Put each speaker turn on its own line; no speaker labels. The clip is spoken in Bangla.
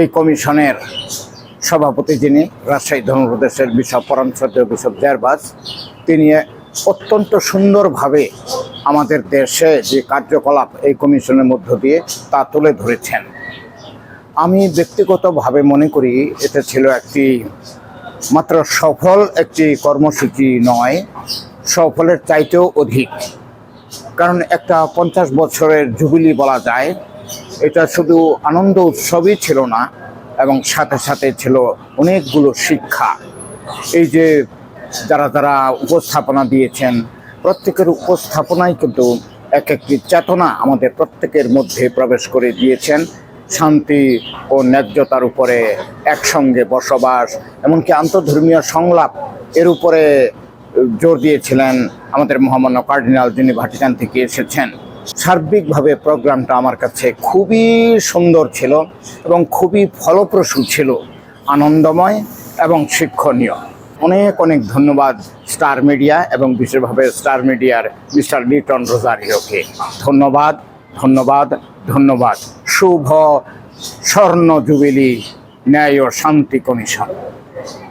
এই কমিশনের সভাপতি যিনি, রাজশাহী ধর্মপ্রদেশের বিশপ পরমশ্রদ্ধ বিশপ জারবাজ তিনি অত্যন্ত সুন্দরভাবে আমাদের দেশে যে কার্যকলাপ এই কমিশনের মধ্য দিয়ে তা তুলে ধরেছেন। আমি ব্যক্তিগতভাবে মনে করি এটা ছিল একটি মাত্র সফল একটি কর্মসূচি নয়, সফলের চাইতেও অধিক। কারণ একটা পঞ্চাশ বছরের জুবিলি বলা যায়, এটা শুধু আনন্দ উৎসবই ছিল না, এবং সাথে সাথে ছিল অনেকগুলো শিক্ষা। এই যে যারা যারা উপস্থাপনা দিয়েছেন, প্রত্যেকের উপস্থাপনাই কিন্তু এক একটি চেতনা আমাদের প্রত্যেকের মধ্যে প্রবেশ করে দিয়েছেন। শান্তি ও ন্যায্যতার উপরে একসঙ্গে বসবাস, এমনকি আন্তধর্মীয় সংলাপ, এর উপরে জোর দিয়েছিলেন আমাদের মহামান্য কার্ডিনাল যিনি ভাটিকান থেকে এসেছেন। সার্বিকভাবে প্রোগ্রামটা আমার কাছে খুবই সুন্দর ছিল এবং খুবই ফলপ্রসূ ছিল, আনন্দময় এবং শিক্ষণীয়। অনেক অনেক ধন্যবাদ স্টার মিডিয়া এবং বিশেষভাবে স্টার মিডিয়ার মিস্টার লিটন রোজারিওকে। ধন্যবাদ ধন্যবাদ ধন্যবাদ। শুভ স্বর্ণ জুবিলি ন্যায় ও শান্তি কমিশন।